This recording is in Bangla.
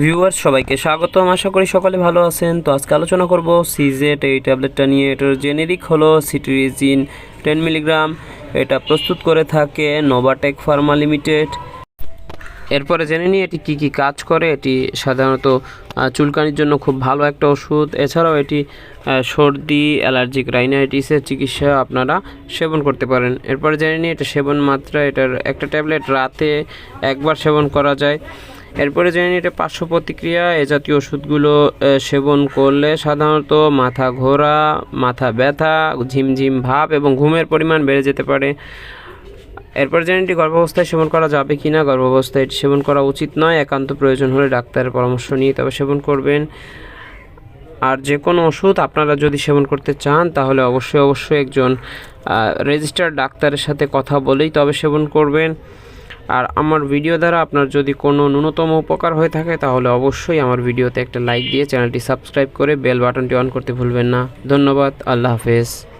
ভিউয়ার্স সবাইকে স্বাগতম। আশা করি সকলে ভালো আছেন। তো আজকে আলোচনা করব সিজেট এই ট্যাবলেটটা নিয়ে। এটার জেনেরিক হলো সিট্রিজিন টেন মিলিগ্রাম এটা প্রস্তুত করে থাকে নোভাটেক ফার্মা লিমিটেড এরপরে জেনে নিই এটি কী কী কাজ করে। এটি সাধারণত চুলকানির জন্য খুব ভালো একটা ওষুধ। এছাড়াও এটি সর্দি, অ্যালার্জিক রাইনাইটিসের চিকিৎসা আপনারা সেবন করতে পারেন। এরপরে জেনে নিই এটা সেবন মাত্রা। এটার একটা ট্যাবলেট রাতে একবার সেবন করা যায়। এরপরে জেনে এটা পার্শ্ব প্রতিক্রিয়া, এ জাতীয় ওষুধগুলো সেবন করলে সাধারণত মাথা ঘোরা, মাথা ব্যথা, ঝিমঝিম ভাব এবং ঘুমের পরিমাণ বেড়ে যেতে পারে। এরপর জেনে এটি গর্ভাবস্থায় সেবন করা যাবে কি না গর্ভাবস্থায় এটি সেবন করা উচিত নয়, একান্ত প্রয়োজন হলে ডাক্তারের পরামর্শ নিয়ে তবে সেবন করবেন। আর যে কোনো ওষুধ আপনারা যদি সেবন করতে চান, তাহলে অবশ্যই অবশ্যই একজন রেজিস্টার্ড ডাক্তারের সাথে কথা বলেই তবে সেবন করবেন। আর আমার ভিডিও দ্বারা আপনার যদি কোনো ন্যূনতম উপকার হয়ে থাকে, তাহলে অবশ্যই আমার ভিডিওতে একটা লাইক দিয়ে চ্যানেলটি সাবস্ক্রাইব করে বেল বাটনটি অন করতে ভুলবেন না। ধন্যবাদ, আল্লাহ হাফেজ।